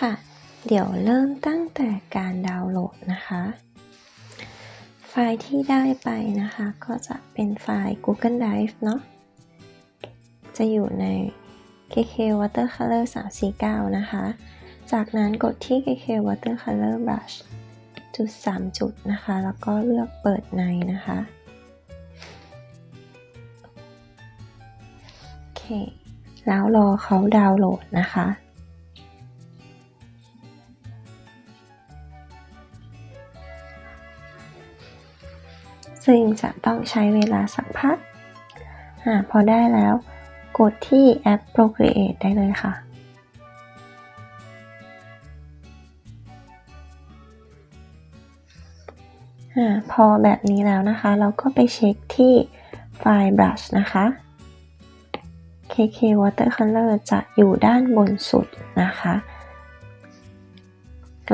ค่ะ เดี๋ยวเริ่มตั้งแต่การดาวน์โหลดนะคะ ไฟล์ที่ได้ไปนะคะ ก็จะเป็นไฟล์ Google Drive เนาะ จะอยู่ใน KK Watercolor 349 นะคะ จากนั้นกดที่ KK Watercolor Brush จุด 3 จุดนะคะ แล้วก็เลือกเปิดในนะคะ โอเค แล้วรอเขาดาวน์โหลดนะคะ ซึ่งจะต้องใช้เวลาสักพักอาพอได้แล้ว กดที่แอป Procreate ได้เลยค่ะอพอแบบนี้แล้วนะคะ เราก็ไปเช็คที่ไฟล์ Brush นะคะ KK Watercolor จะอยู่ด้านบนสุดนะคะ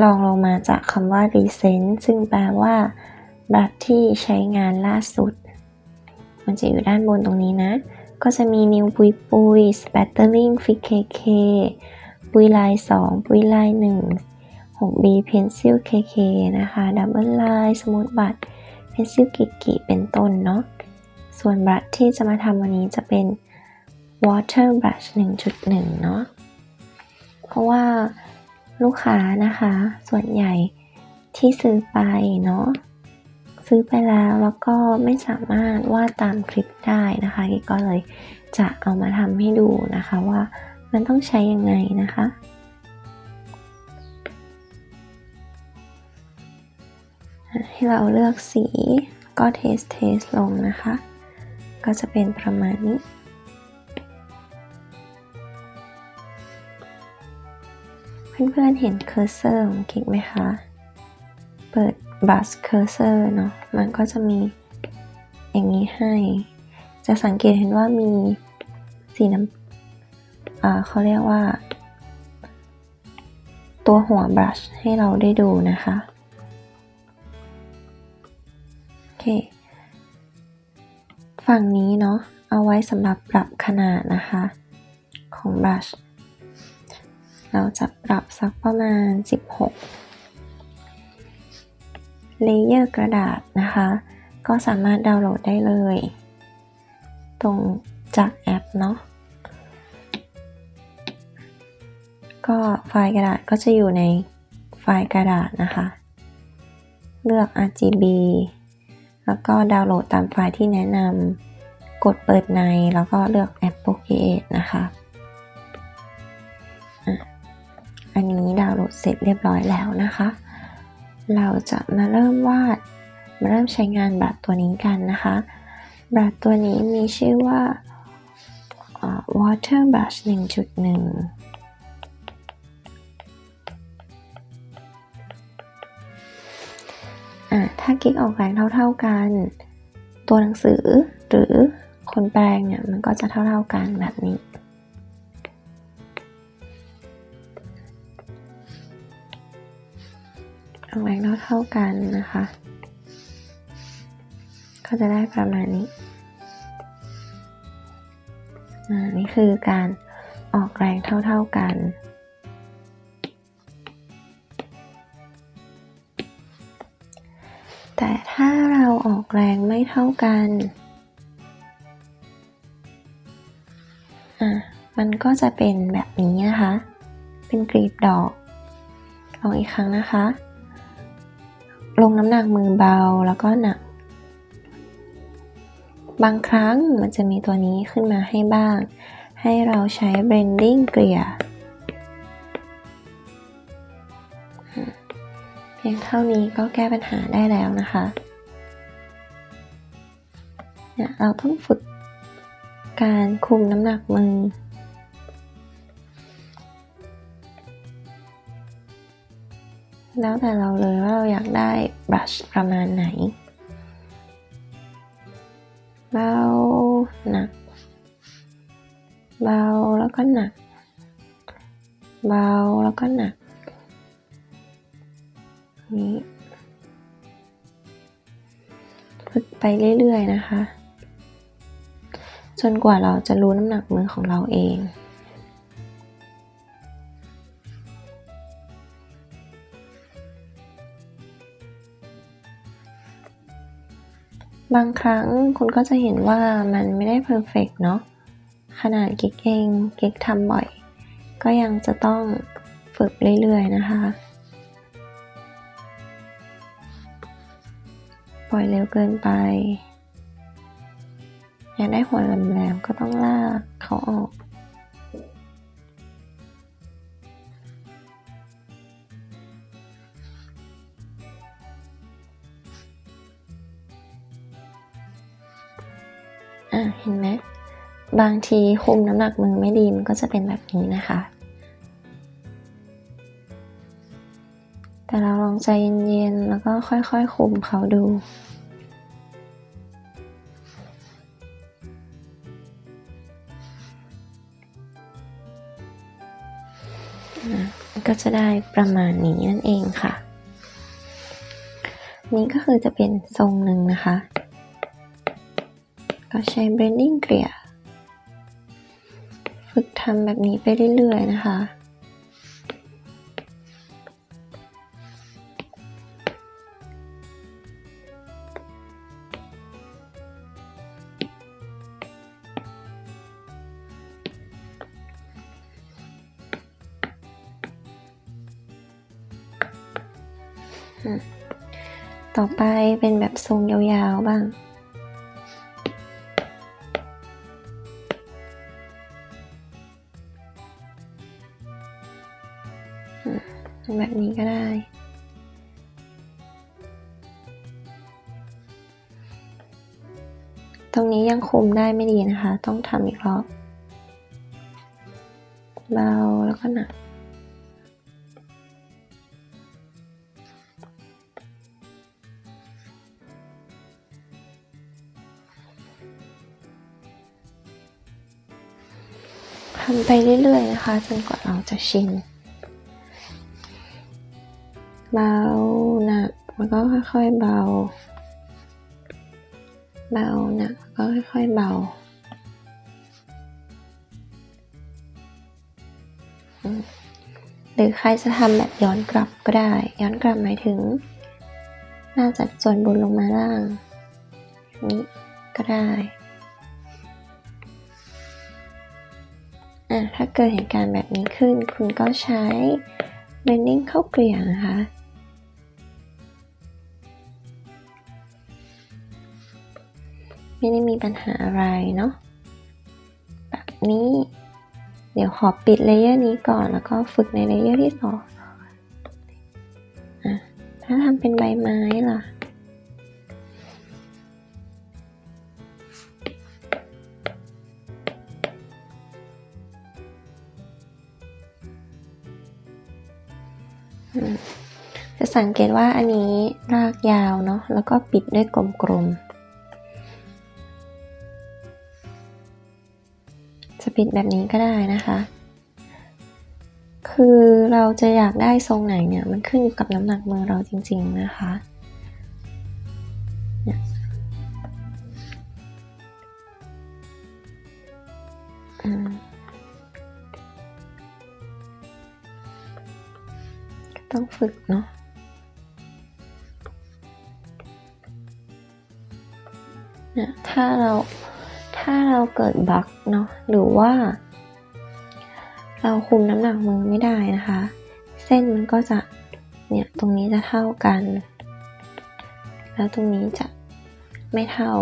ลองลงมาจากคำว่า Recent ซึ่งแปลว่า บัตรที่ใช้งานล่าสุด มันจะอยู่ด้านบนตรงนี้นะ ก็จะมีนิวปุยปุย Spattering Fix KK ปุยลาย 2 ปุยลาย 1 6B Pencil KK นะคะ Double Line Smooth บัตร Pencil กิกิเป็นต้นเนาะ ส่วนบัตรที่จะมาทำวันนี้จะเป็น Water Brush 1.1 เนาะ เพราะว่าลูกค้านะคะ ส่วนใหญ่ที่ซื้อไปเนาะ ซื้อไปแล้วแล้วก็ไม่สามารถวาดตามคลิปได้นะคะกิ๊กก็เลยจะเอามาทำให้ดูนะคะว่ามันต้องใช้ยังไงนะคะให้เราเลือกสีก็เทสเทสลงนะคะ ก็จะเป็นประมาณนี้ เพื่อนๆเห็นเคอร์เซอร์ของกิ๊กไหมคะ เปิด brush cursor เนาะมันก็จะมีอย่างนี้ให้ จะสังเกตเห็นว่ามีสีน้ำอ่าเขาเรียกว่า ตัวหัว brush ให้เราได้ดูนะคะโอเคฝั่งนี้เนาะเอาไว้สำหรับปรับขนาดนะคะ ของ brush เราจะปรับสักประมาณ 16 เลเยอร์กระดาษนะคะ ก็สามารถดาวน์โหลดได้เลย ตรงจากแอปเนาะก็ไฟล์กระดาษก็จะอยู่ในไฟล์กระดาษนะคะ เลือก RGB แล้วก็ดาวน์โหลดตามไฟล์ที่แนะนำกดเปิดในแล้วก็เลือกแอป Procreate นะคะอันนี้ดาวน์โหลดเสร็จเรียบร้อยแล้วนะคะ เราจะมาเริ่มวาด มาเริ่มใช้งานบัตรตัวนี้กันนะคะบัตรตัวนี้มีชื่อว่า water brush 1.1อะถ้ากิ๊กออกแรงเท่า ๆกัน ตัวหนังสือหรือคนแปลงเนี่ยมันก็จะเท่า ๆกันแบบนี้ เอาแรงเท่าๆกันนะคะ ก็จะได้ประมาณนี้อ่านี่คือการออกแรงเท่าๆกัน แต่ถ้าเราออกแรงไม่เท่ากัน อะ มันก็จะเป็นแบบนี้นะคะ เป็นกลีบดอกลองอีกครั้งนะคะ ลงน้ำหนักมือเบาแล้วก็หนัก บางครั้งมันจะมีตัวนี้ขึ้นมาให้บ้าง ให้เราใช้ blending เกลี่ยเพียงเท่านี้ก็แก้ปัญหาได้แล้วนะคะเนี่ยเราต้องฝึกการคุมน้ำหนักมือ แล้วแต่เราเลยว่าเราอยากได้บรัชประมาณไหนเบาหนักเบาแล้วก็หนักเบาแล้วก็หนักนี้ฝึกไปเรื่อยๆนะคะ จนกว่าเราจะรู้น้ำหนักมือของเราเอง บางครั้งคุณก็จะเห็นว่ามันไม่ได้เพอร์เฟกเนาะขนาดกิ๊กเองกิ๊กทำบ่อย ก็ยังจะต้องฝึกเรื่อยๆนะคะ ปล่อยเร็วเกินไป อยากได้หัวแหลมๆก็ต้องลากเขาออก อะเห็นไหมบางทีคุมน้ำหนักมือไม่ดีมันก็จะเป็นแบบนี้นะคะ แต่เราลองใจเย็นๆแล้วก็ค่อยๆคุมเขาดูก็จะได้ประมาณนี้นั่นเองค่ะ นี่ก็คือจะเป็นทรงหนึ่งนะคะ็ใช้ blending เกลี่ย ฝึกทำแบบนี้ไปเรื่อยๆนะคะต่อไปเป็นแบบทรงยาวๆบ้าง แบบนี้ก็ได้ ตรงนี้ยังคุมได้ไม่ดีนะคะ ต้องทำอีกรอบเบาแล้วก็หนักทำไปเรื่อยๆนะคะ จนกว่าเราจะชิน เบาหนักแล้วก็ค่อยๆเบา เบาหนักแล้วก็ค่อยๆเบาหรือใครจะทำแบบย้อนกลับก็ได้ ย้อนกลับหมายถึงหน้าจากส่วนบนลงมาล่างนี้ก็ได้อะถ้าเกิดเหตุการณ์แบบนี้ขึ้น คุณก็ใช้ blending เข้าเกลี่ยนะคะ ไม่ได้มีปัญหาอะไรเนาะแบบนี้ เดี๋ยวขอปิดเลเยอร์นี้ก่อนแล้วก็ฝึกในเลเยอร์ที่สองอะถ้าทำเป็นใบไม้ล่ะจะสังเกตว่าอันนี้รากยาวเนาะแล้วก็ปิดด้วยกลมๆ จะปิดแบบนี้ก็ได้นะคะ คือเราจะอยากได้ทรงไหนเนี่ย มันขึ้นอยู่กับน้ำหนักมือเราจริง ๆนะคะเนี่ยต้องฝึกเนาะเนี่ยถ้าเรา ถ้าเราเกิดบั๊กเนาะหรือว่า เราคุมน้ำหนักมือไม่ได้นะคะ เส้นมันก็จะเนี่ยตรงนี้จะเท่ากัน แล้วตรงนี้จะไม่เท่า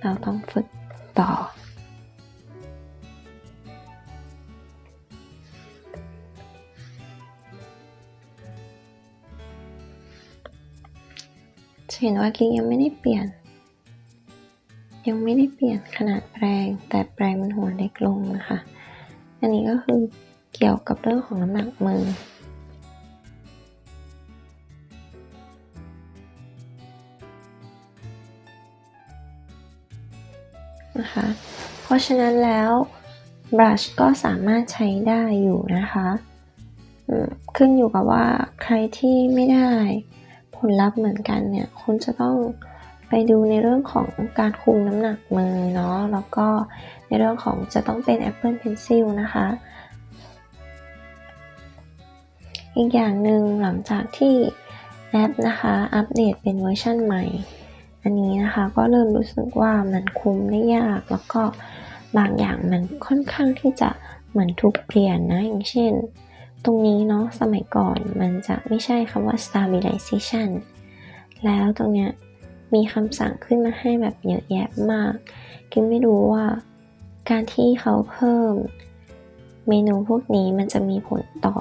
เราต้องฝึกต่อเห็นว่ากิ๊กยังไม่ได้เปลี่ยน ยังไม่ได้เปลี่ยนขนาดแปรงแต่แปรงมันหัวเล็กลงนะคะ อันนี้ก็คือเกี่ยวกับเรื่องของน้ำหนักมือนะคะ เพราะฉะนั้นแล้วบรัชก็สามารถใช้ได้อยู่นะคะขึ้นอยู่กับว่าใครที่ไม่ได้ผลลัพธ์เหมือนกันเนี่ย คุณจะต้อง ไปดูในเรื่องของการคุมน้ำหนักมือเนาะแล้วก็ในเรื่องของจะต้องเป็น Apple Pencil นะคะ อีกอย่างหนึ่งหลังจากที่แอปนะคะอัปเดตเป็นเวอร์ชันใหม่ อันนี้นะคะก็เริ่มรู้สึกว่ามันคุมได้ยาก แล้วก็บางอย่างมันค่อนข้างที่จะเหมือนถูกเปลี่ยนนะอย่างเช่น ตรงนี้เนาะสมัยก่อนมันจะไม่ใช่คำว่า stabilization แล้วตรงเนี้ย มีคำสั่งขึ้นมาให้แบบเยอะแยะมากกิมไม่รู้ว่าการที่เขาเพิ่มเมนูพวกนี้มันจะมีผลต่อ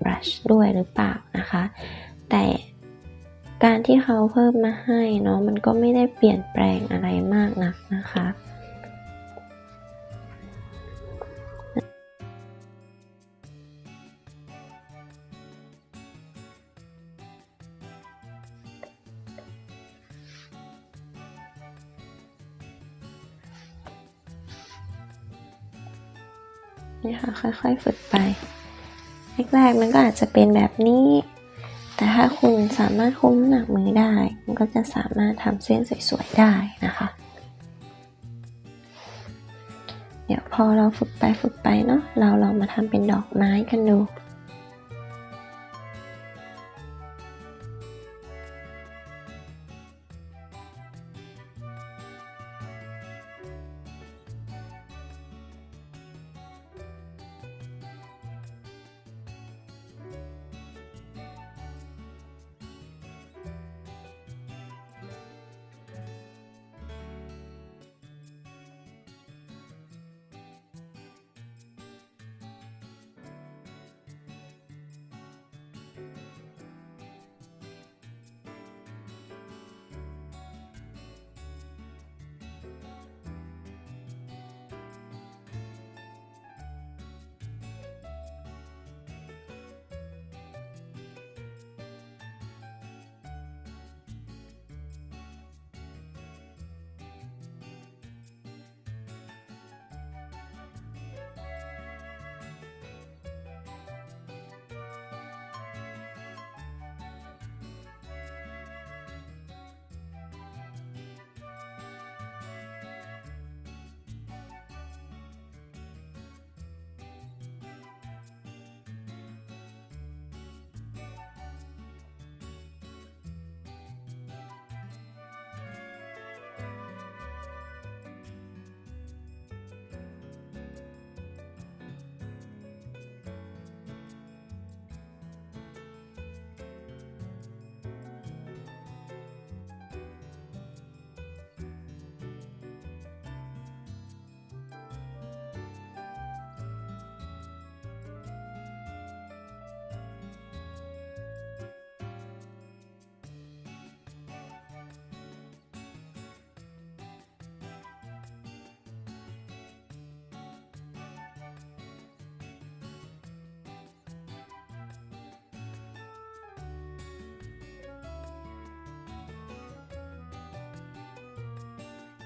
brush ด้วยหรือเปล่านะคะ แต่การที่เขาเพิ่มมาให้เนาะมันก็ไม่ได้เปลี่ยนแปลงอะไรมากนักนะคะ นี่ค่ะค่อยๆฝึกไป แรกๆมันก็อาจจะเป็นแบบนี้ แต่ถ้าคุณสามารถคุมน้ำหนักมือได้ มันก็จะสามารถทำเส้นสวยๆได้นะคะ เดี๋ยวพอเราฝึกไปฝึกไปเนาะเราลองมาทำเป็นดอกไม้กันดู「